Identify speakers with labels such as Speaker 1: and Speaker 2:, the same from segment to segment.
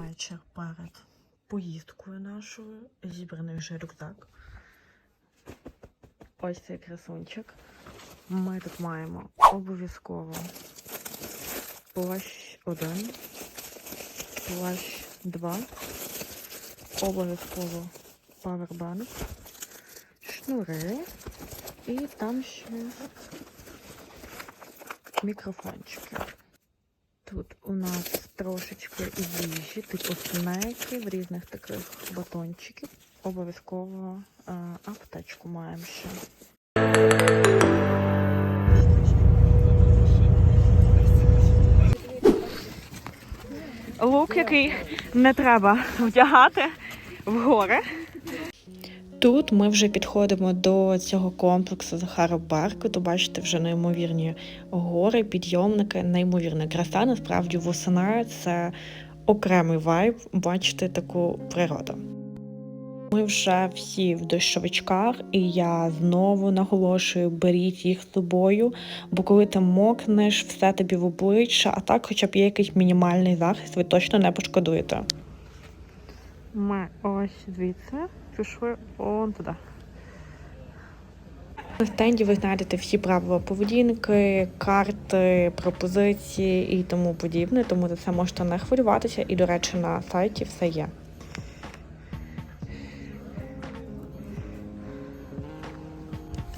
Speaker 1: вечір перед поїздкою нашою. Зібраний вже рюкзак. Ось цей красунчик. Ми тут маємо обов'язково плащ 1, плащ 2, обов'язково павербанк, шнури і там ще мікрофончики. Тут у нас трошечки їжі, типу снеків, різних таких батончиків. Обов'язково е, аптечку маємо ще. Лук, який не треба вдягати в гори. Тут ми вже підходимо до цього комплексу Захара Барку. То бачите вже неймовірні гори, підйомники, неймовірна краса. Насправді восена це окремий вайб бачити таку природу. Ми вже всі в дощовичках, і я знову наголошую, беріть їх з собою, бо коли ти мокнеш, все тобі в обличчя, а так, хоча б є якийсь мінімальний захист, ви точно не пошкодуєте. Ми ось звідси пішли он туди. На стенді ви знайдете всі правила поведінки, карти, пропозиції і тому подібне, тому за це можете не хвилюватися. І, до речі, на сайті все є.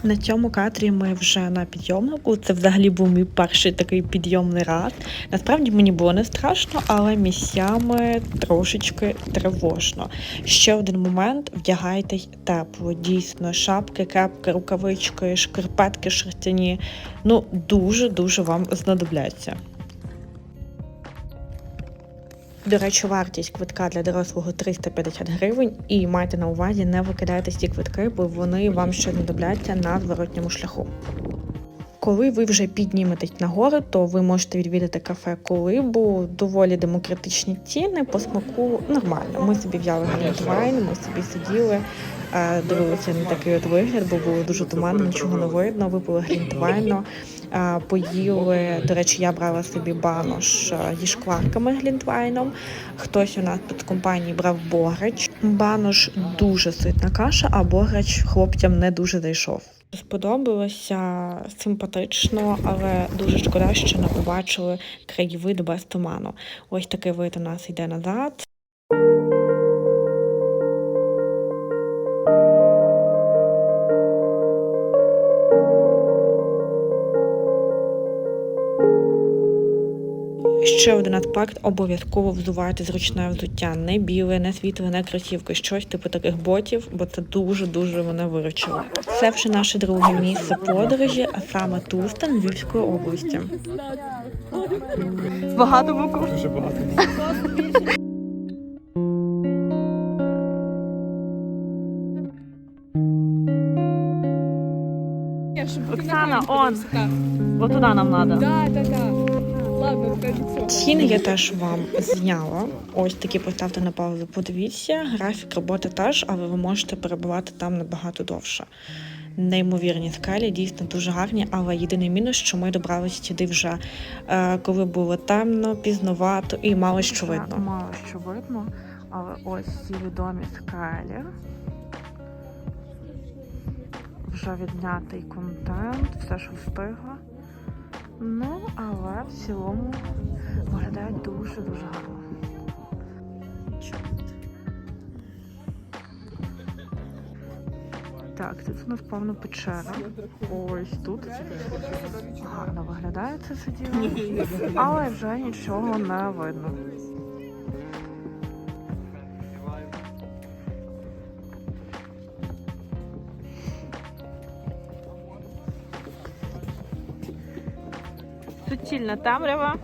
Speaker 1: На цьому кадрі ми вже на підйомнику. Це взагалі був мій перший такий підйомний раз. Насправді мені було не страшно, але місцями трошечки тривожно. Ще один момент: вдягайтесь тепло. Дійсно, шапки, кепки, рукавички, шкарпетки шерстяні. Ну дуже дуже вам знадобляться. До речі, вартість квитка для дорослого 350 гривень. І майте на увазі, не викидайте ці квитки, бо вони вам ще знадобляться на зворотньому шляху. Коли ви вже підніметесь на гори, то ви можете відвідати кафе Колибу, доволі демократичні ціни, по смаку нормально. Ми собі взяли глінтвайн, ми собі сиділи, е, дивилися на такий от вигляд, бо було дуже туманно, нічого не видно. Випили глінтвайну, е, поїли. До речі, я брала собі банош е, зі шкварками глінтвайном. Хтось у нас тут в компанії брав бограч. Банош дуже ситна каша, а бограч хлопцям не дуже зайшов. Сподобалося симпатично, але дуже шкода, що не побачили краєвид без туману. Ось такий вид у нас йде назад. Ще один аспект обов'язково взувати зручне взуття, не біле, не світле, не кросівки, щось типу таких ботів, бо це дуже дуже мене виручило. Це вже наше друге місце подорожі, а саме Тустан Львівської області. Багато букв.
Speaker 2: Дуже багато.
Speaker 1: Оксана, он. От туди нам треба.
Speaker 3: Да, да, да.
Speaker 1: Ціни я теж вам зняла. Ось такі поставте на паузу. Подивіться, графік роботи теж, але ви можете перебувати там набагато довше. Неймовірні скелі, дійсно дуже гарні, але єдиний мінус, що ми добралися сюди вже е, коли було темно, пізновато і мало що видно. Мало що видно, але ось ці відомі скелі. Вже віднятий контент, все, що встигла. Ну, але в цілому виглядають дуже-дуже гарно. Так, тут у нас повна печера. Ось тут. Гарно виглядає це діло. Але вже нічого не видно. Суцільна темрява.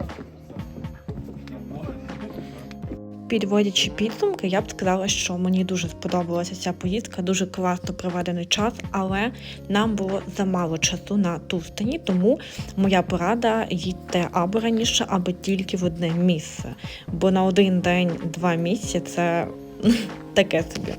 Speaker 1: Підводячи підсумки, я б сказала, що мені дуже сподобалася ця поїздка, дуже класно проведений час, але нам було замало часу на Тустані, тому моя порада їдьте або раніше, або тільки в одне місце. Бо на один день два місяці це таке собі.